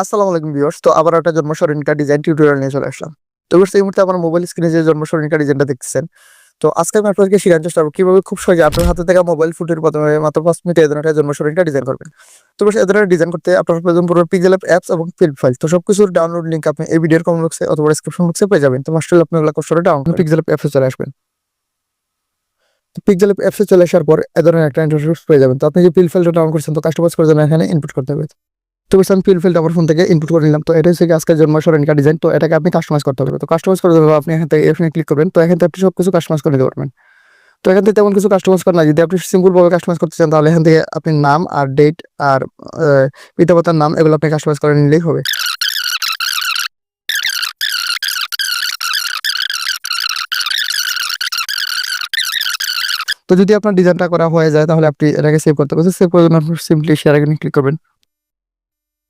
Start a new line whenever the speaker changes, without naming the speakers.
আসসালামু আলাইকুম ভিউয়ার্স। তো আবার একটা জন্মসরণিকা ডিজাইন টিউটোরিয়াল নিয়ে চলে আসলাম। তো এই মুহূর্তে আমার মোবাইল স্ক্রিনে যে জন্ম সরণিকা ডিজাইনটা দেখতেছেন, তো আজকে আমি আপনাদেরকে শেখানোর চেষ্টা করব কীভাবে খুব সহজে আপনার হাতে থাকা মোবাইল ফুটের প্রথমে মাত্র পাঁচ মিনিটে এই ধরনের একটা জন্ম সরণিকা ডিজাইন করবেন। তো ভিউয়ার্স এই ধরনের ডিজাইন করতে আপনার প্রয়োজন পুরো পিক্সেল অ্যাপস এবং ফিল্ড ফাইল তো সবকিছুর ডাউনলোড লিঙ্ক আপনি এই ভিডিওর কমেন্ট বক্সে অথবা ডেসক্রিপশন বক্সে পেয়ে যাবেন। তো মাস্টার আপনি ওগুলো কষ্ট ডাউনলোড পিক্সেল অ্যাপসে চলে আসবেন। পিক্সেল অ্যাপসে চলে আসার পর এ ধরনের একটা ইন্টারফেস পেয়ে যাবেন। তো আপনি যে পিল ফাইলটা ডাউনলোড করছেন, তো কাস্টমাইজ করে এখানে ইনপুট করতে হবে। তো আমি পিল ফাইলটা আমার ফোন থেকে ইনপুট করে নিলাম। তো এটা হচ্ছে আজকের জন্ম সরণিকা ডিজাইন তো এটাকে আপনি কাস্টমাইজ করতে হবে। তো কাস্টমাইজ করে দেবে আপনি এখান থেকে এখানে ক্লিক করবেন। তো এখান থেকে আপনি সব কিছু কাস্টমাইজ করে দিতে পারবেন। তো এখান থেকে তেমন কিছু কাস্টমাইজ করেন না যদি আপনি সিম্পল ভাবে কাস্টমাইজ করতে চান, তাহলে এখান থেকে আপনি নাম আর ডেট আর পিতামাতার নাম এগুলো আপনি কাস্টমাইজ করে নিলেই হবে। তো যদি আপনার ডিজাইনটা করা হয়ে যায়, তাহলে আপনি এটাকে সেভ করতে পারবেন। সেভ করার জন্য আপনি সিম্পলি শেয়ার এখানে ক্লিক করবেন।